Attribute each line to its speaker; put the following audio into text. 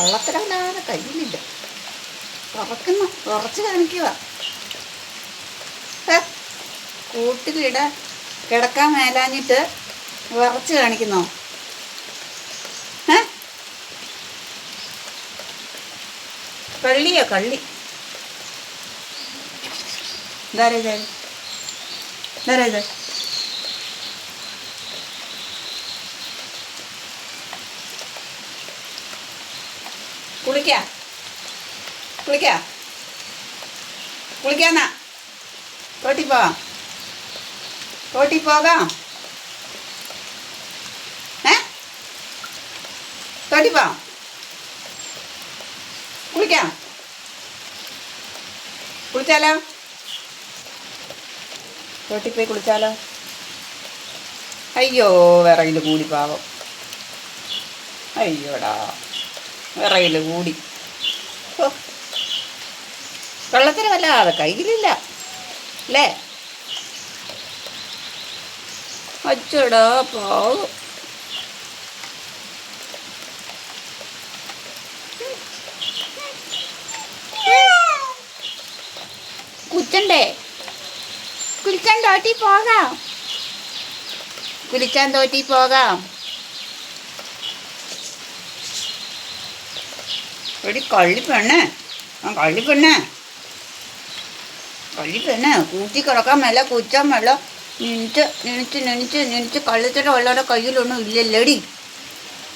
Speaker 1: കള്ളത്തരമില്ലാതെ കയ്യിലില്ല. ഉറക്കുന്നു ഉറച്ച് കാണിക്കുക. കൂട്ടിലിട കിടക്കാൻ മേലാഞ്ഞിട്ട് വിറച്ച് കാണിക്കുന്നോ? ഏ? കള്ളിയോ കള്ളി? എന്താ ഇത്? ഇതാരാ ഇത്? കുളിക്ക. കുളിക്ക. കുളിക്കാന്നാ റോട്ടി പോവാം. റോട്ടി പോകാം. ഏ? തോട്ടി പോവാം. കുളിക്കാം. കുളിച്ചാലോ? തോട്ടി പോയി കുളിച്ചാലോ? അയ്യോ വിറകിൽ കൂടി പാവം. അയ്യോടാ. വിറകിൽ കൂടി. വെള്ളത്തിന് വല്ലാതെ കയ്യിലില്ല. അല്ലേ? അച്ചടാ പാവം. കുച്ചണ്ടേ കുളിക്കാൻ തോറ്റി പോകാം. കുളിക്കാൻ തോറ്റി പോകാം. എടി കള്ളിപ്പെണ്ണ് ആ കള്ളിപ്പെണ്ണ് കള്ളിപ്പെണ്ണ് കൂട്ടി കിടക്കാൻ മേല കുച്ചാൻ മേല. നിനച്ച് നിനച്ച് നിനച്ച് നിനച്ച് കള്ളിച്ചിട്ട് വല്ലവരുടെ കയ്യിലൊന്നും ഇല്ലല്ലേടി.